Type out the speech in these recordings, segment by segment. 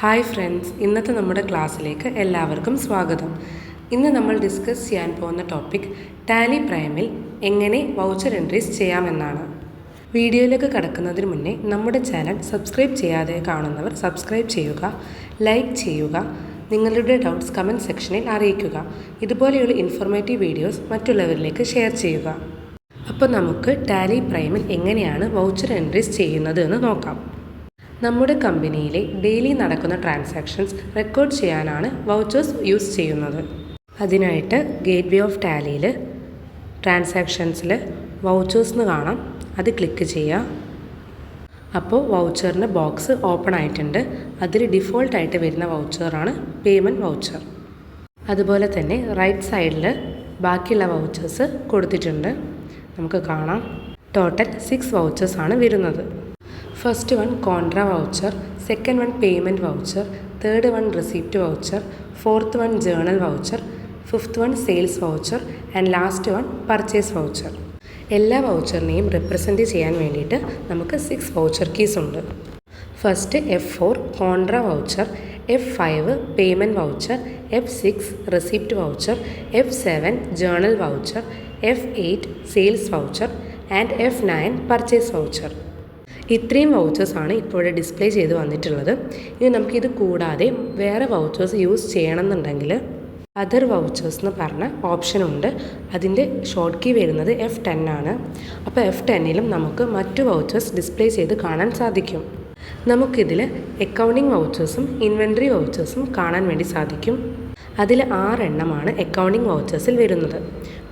Hi friends ഇന്നത്തെ നമ്മുടെ ക്ലാസ്സിലേക്ക് എല്ലാവർക്കും സ്വാഗതം. ഇന്ന് നമ്മൾ ഡിസ്കസ് ചെയ്യാൻ പോകുന്ന ടോപ്പിക് ടാലി പ്രൈമിൽ എങ്ങനെ വൗച്ചർ എൻട്രീസ് ചെയ്യാമെന്നാണ്. വീഡിയോയിലേക്ക് കടക്കുന്നതിന് മുന്നേ നമ്മുടെ ചാനൽ സബ്സ്ക്രൈബ് ചെയ്യാതെ കാണുന്നവർ സബ്സ്ക്രൈബ് ചെയ്യുക ലൈക്ക് ചെയ്യുക നിങ്ങളുടെ ഡൗട്ട്സ് കമന്റ് സെക്ഷനിൽ അറിയിക്കുക ഇതുപോലെയുള്ള ഇൻഫോർമേറ്റീവ് വീഡിയോസ് മറ്റുള്ളവരിലേക്ക് ഷെയർ ചെയ്യുക. അപ്പോൾ നമുക്ക് ടാലി പ്രൈമിൽ എങ്ങനെയാണ് വൗച്ചർ എൻട്രീസ് ചെയ്യുന്നത് എന്ന് നോക്കാം. നമ്മുടെ കമ്പനിയിലെ ഡെയിലി നടക്കുന്ന ട്രാൻസാക്ഷൻസ് റെക്കോർഡ് ചെയ്യാനാണ് വൗച്ചേഴ്സ് യൂസ് ചെയ്യുന്നത്. അതിനായിട്ട് ഗേറ്റ് വേ ഓഫ് ടാലിയിൽ ട്രാൻസാക്ഷൻസിൽ വൗച്ചേഴ്സ് എന്ന് കാണാം. അത് ക്ലിക്ക് ചെയ്യുക അപ്പോൾ വൗച്ചറിന്റെ ബോക്സ് ഓപ്പൺ ആയിട്ടുണ്ട്. അതിൽ ഡിഫോൾട്ടായിട്ട് വരുന്ന വൗച്ചറാണ് പേയ്മെന്റ് വൗച്ചർ. അതുപോലെ തന്നെ റൈറ്റ് സൈഡിൽ ബാക്കിയുള്ള വൗച്ചേഴ്സ് കൊടുത്തിട്ടുണ്ട്. നമുക്ക് കാണാം. ടോട്ടൽ സിക്സ് വൗച്ചേഴ്സ് ആണ് വരുന്നത്. First one contra voucher second one payment voucher third one receipt voucher fourth one journal voucher fifth one sales voucher and last one purchase voucher എല്ലാ വൗച്ചറിനെയും റെപ്രസെന്റ് ചെയ്യാൻ വേണ്ടിയിട്ട് നമുക്ക് സിക്സ് വൗച്ചർ കീസ് ഉണ്ട്. First F four contra voucher F five payment voucher F six receipt voucher F seven journal voucher F eight sales voucher and F nine purchase voucher ഇത്രയും വൗച്ചേഴ്സാണ് ഇപ്പോൾ display ചെയ്ത് വന്നിട്ടുള്ളത്. ഇനി നമുക്കിത് കൂടാതെ വേറെ വൗച്ചേഴ്സ് യൂസ് ചെയ്യണമെന്നുണ്ടെങ്കിൽ അതർ വൗച്ചേഴ്സ് എന്ന് പറഞ്ഞ ഓപ്ഷനുണ്ട് അതിന്റെ ഷോർട്ട് കീ വരുന്നത് എഫ് ടെൻ ആണ്. അപ്പോൾ എഫ് ടെന്നിലും നമുക്ക് മറ്റു വൗച്ചേഴ്സ് ഡിസ്പ്ലേ ചെയ്ത് കാണാൻ സാധിക്കും. നമുക്കിതിൽ അക്കൗണ്ടിങ് വൗച്ചേഴ്സും ഇൻവെൻട്രി വൗച്ചേഴ്സും കാണാൻ വേണ്ടി സാധിക്കും. അതിൽ ആറെണ്ണമാണ് അക്കൗണ്ടിങ് വൗച്ചേഴ്സിൽ വരുന്നത്.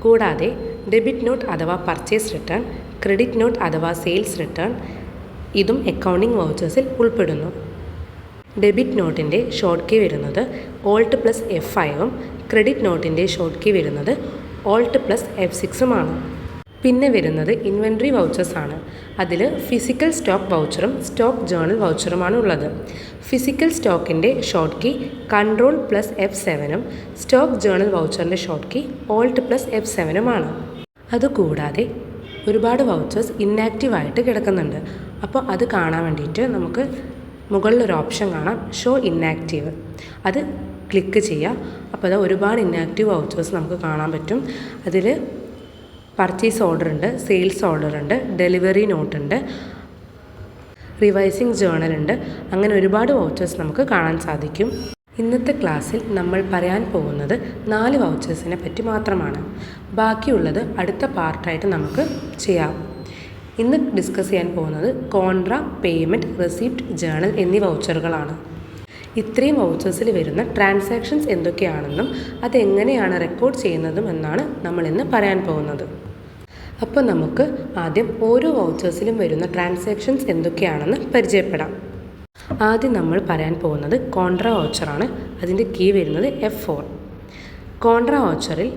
കൂടാതെ ഡെബിറ്റ് നോട്ട് അഥവാ പർച്ചേസ് റിട്ടേൺ ക്രെഡിറ്റ് നോട്ട് അഥവാ സെയിൽസ് റിട്ടേൺ ഇതും അക്കൗണ്ടിംഗ് വൗച്ചേഴ്സിൽ ഉൾപ്പെടുന്നു. ഡെബിറ്റ് നോട്ടിന്റെ ഷോർട്ട് കീ വരുന്നത് ഓൾട്ട് പ്ലസ് എഫ് ഫൈവും ക്രെഡിറ്റ് നോട്ടിന്റെ ഷോർട്ട് കീ വരുന്നത് ഓൾട്ട് പ്ലസ് എഫ് സിക്സുമാണ് പിന്നെ വരുന്നത് ഇൻവെൻട്രി വൗച്ചേഴ്സ് ആണ്. അതിൽ ഫിസിക്കൽ സ്റ്റോക്ക് വൗച്ചറും സ്റ്റോക്ക് ജേണൽ വൗച്ചറുമാണ് ഉള്ളത്. Physical സ്റ്റോക്കിന്റെ short key control plus F സെവനും stock journal വൗച്ചറിന്റെ short key alt plus F സെവനുമാണ് അതുകൂടാതെ ഒരുപാട് വൗച്ചേഴ്സ് ഇന്നാക്റ്റീവായിട്ട് കിടക്കുന്നുണ്ട്. അപ്പോൾ അത് കാണാൻ വേണ്ടിയിട്ട് നമുക്ക് മുകളിലൊരു ഓപ്ഷൻ കാണാം. ഷോ ഇന്നാക്റ്റീവ് അത് ക്ലിക്ക് ചെയ്യുക. അപ്പോൾ അത് ഒരുപാട് ഇന്നാക്റ്റീവ് വൗച്ചേഴ്സ് നമുക്ക് കാണാൻ പറ്റും. അതിൽ പർച്ചേസ് ഓർഡർ ഉണ്ട് സെയിൽസ് ഓർഡർ ഉണ്ട് ഡെലിവറി നോട്ട് ഉണ്ട് റിവൈസിങ് ജേണൽ ഉണ്ട്. അങ്ങനെ ഒരുപാട് വൗച്ചേഴ്സ് നമുക്ക് കാണാൻ സാധിക്കും. ഇന്നത്തെ ക്ലാസ്സിൽ നമ്മൾ പറയാൻ പോകുന്നത് നാല് വൗച്ചേഴ്സിനെ പറ്റി മാത്രമാണ്. ബാക്കിയുള്ളത് അടുത്ത പാർട്ടായിട്ട് നമുക്ക് ചെയ്യാം. ഇന്ന് ഡിസ്കസ് ചെയ്യാൻ പോകുന്നത് കോൺട്രാ പേയ്മെന്റ് റെസിപ്റ്റ് ജേണൽ എന്നീ വൗച്ചറുകളാണ് ഇത്രയും വൗച്ചേഴ്സിൽ വരുന്ന ട്രാൻസാക്ഷൻസ് എന്തൊക്കെയാണെന്നും അതെങ്ങനെയാണ് റെക്കോർഡ് ചെയ്യുന്നതും എന്നാണ് നമ്മൾ ഇന്ന് പറയാൻ പോകുന്നത്. അപ്പോൾ നമുക്ക് ആദ്യം ഓരോ വൗച്ചേഴ്സിലും വരുന്ന ട്രാൻസാക്ഷൻസ് എന്തൊക്കെയാണെന്ന് പരിചയപ്പെടാം. ആദ്യം നമ്മൾ പറയാൻ പോകുന്നത് കോൺട്ര വൗച്ചറാണ് അതിന്റെ കീ വരുന്നത് F four contra വൗച്ചറിൽ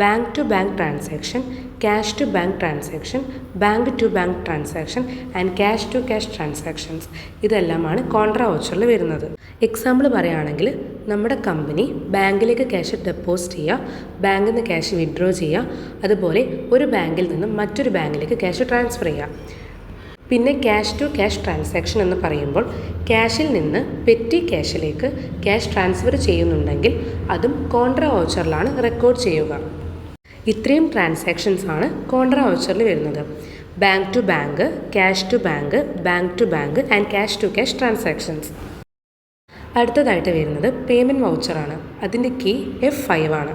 bank to bank transaction cash to bank transaction bank to bank transaction and cash to cash transactions ഇതെല്ലാമാണ് കോൺട്രാ വോച്ചറിൽ വരുന്നത്. എക്സാമ്പിൾ പറയുകയാണെങ്കിൽ നമ്മുടെ കമ്പനി ബാങ്കിലേക്ക് ക്യാഷ് ഡെപ്പോസിറ്റ് ചെയ്യുക ബാങ്കിൽ നിന്ന് ക്യാഷ് വിഡ്രോ ചെയ്യുക അതുപോലെ ഒരു ബാങ്കിൽ നിന്നും മറ്റൊരു ബാങ്കിലേക്ക് ക്യാഷ് ട്രാൻസ്ഫർ ചെയ്യുക. പിന്നെ ക്യാഷ് ടു ക്യാഷ് ട്രാൻസാക്ഷൻ എന്ന് പറയുമ്പോൾ ക്യാഷിൽ നിന്ന് പെറ്റി ക്യാഷിലേക്ക് ക്യാഷ് ട്രാൻസ്ഫർ ചെയ്യുന്നുണ്ടെങ്കിൽ അതും കോൺട്രാ വോച്ചറിലാണ് റെക്കോർഡ് ചെയ്യുക. ഇത്രയും ട്രാൻസാക്ഷൻസ് ആണ് കോൺട്ര വൗച്ചറിൽ വരുന്നത്. Bank to bank cash to bank bank to bank and cash to cash transactions അടുത്തതായിട്ട് വരുന്നത് പേയ്മെന്റ് വൗച്ചറാണ് അതിന്റെ കീ എഫ് ഫൈവ് ആണ്.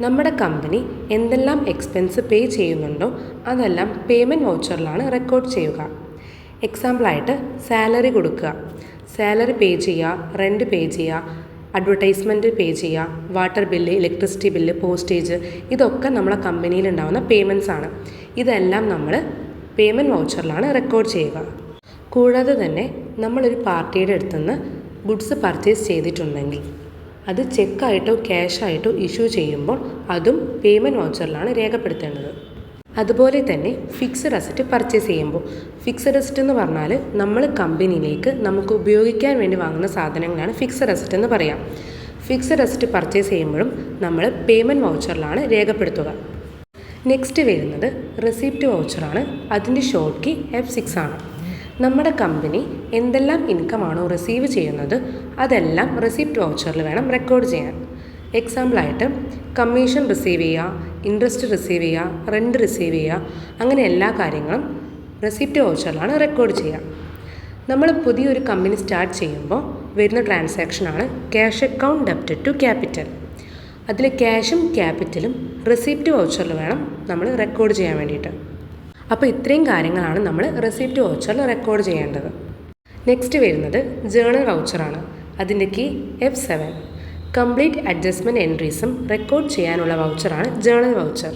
നമ്മുടെ കമ്പനി എന്തെല്ലാം എക്സ്പെൻസ് പേ ചെയ്യുന്നുണ്ടോ അതെല്ലാം പേയ്മെന്റ് വൗച്ചറിലാണ് റെക്കോർഡ് ചെയ്യുക. എക്സാമ്പിളായിട്ട് സാലറി കൊടുക്കുക. സാലറി പേ ചെയ്യുക റെന്റ് പേ ചെയ്യുക അഡ്വർടൈസ്മെന്റ് പേ ചെയ്യുക water bill electricity bill postage ഇതൊക്കെ നമ്മളെ കമ്പനിയിൽ ഉണ്ടാകുന്ന പേയ്മെന്റ്സ് ആണ്. ഇതെല്ലാം നമ്മൾ പേയ്മെന്റ് വൗച്ചറിലാണ് റെക്കോർഡ് ചെയ്യുക. കൂടാതെ തന്നെ നമ്മളൊരു പാർട്ടിയുടെ അടുത്തുനിന്ന് ഗുഡ്സ് പർച്ചേസ് ചെയ്തിട്ടുണ്ടെങ്കിൽ അത് ചെക്കായിട്ടോ ക്യാഷായിട്ടോ ഇഷ്യൂ ചെയ്യുമ്പോൾ അതും പേയ്മെന്റ് വൗച്ചറിലാണ് രേഖപ്പെടുത്തേണ്ടത്. അതുപോലെ തന്നെ ഫിക്സഡ് അസറ്റ് പർച്ചേസ് ചെയ്യുമ്പോൾ ഫിക്സഡ് അസറ്റ് എന്ന് പറഞ്ഞാൽ നമ്മൾ കമ്പനിയിലേക്ക് നമുക്ക് ഉപയോഗിക്കാൻ വേണ്ടി വാങ്ങുന്ന സാധനങ്ങളാണ് ഫിക്സഡ് അസറ്റ് എന്ന് പറയാം. ഫിക്സഡ് അസറ്റ് പർച്ചേസ് ചെയ്യുമ്പോഴും നമ്മൾ പേയ്മെന്റ് വൗച്ചറിലാണ് രേഖപ്പെടുത്തുക. നെക്സ്റ്റ് വരുന്നത് റെസിപ്റ്റ് വൗച്ചറാണ് അതിന്റെ ഷോർട്ട് കീ എഫ് സിക്സ് ആണ്. നമ്മുടെ കമ്പനി എന്തെല്ലാം ഇൻകമാണോ റിസീവ് ചെയ്യുന്നത് അതെല്ലാം റെസിപ്റ്റ് വൗച്ചറിൽ വേണം റെക്കോർഡ് ചെയ്യാൻ. എക്സാമ്പിളായിട്ട് കമ്മീഷൻ റിസീവ് ചെയ്യുക ഇൻട്രസ്റ്റ് റിസീവ് ചെയ്യുക റെന്റ് റിസീവ് ചെയ്യുക അങ്ങനെ എല്ലാ കാര്യങ്ങളും റെസിപ്റ്റ് വൗച്ചറിലാണ് റെക്കോർഡ് ചെയ്യുക. നമ്മൾ പുതിയൊരു കമ്പനി സ്റ്റാർട്ട് ചെയ്യുമ്പോൾ വരുന്ന ട്രാൻസാക്ഷനാണ് cash account debit to capital അതിൽ ക്യാഷും ക്യാപിറ്റലും റെസിപ്റ്റ് വൗച്ചറിൽ വേണം നമ്മൾ റെക്കോർഡ് ചെയ്യാൻ വേണ്ടിയിട്ട്. അപ്പോൾ ഇത്രയും കാര്യങ്ങളാണ് നമ്മൾ റെസിപ്റ്റ് വൗച്ചറിൽ റെക്കോർഡ് ചെയ്യേണ്ടത്. നെക്സ്റ്റ് വരുന്നത് ജേണൽ വൗച്ചറാണ് അതിന്റെ key F seven complete adjustment എൻട്രീസും record ചെയ്യാനുള്ള വൗച്ചറാണ് ജേണൽ വൗച്ചർ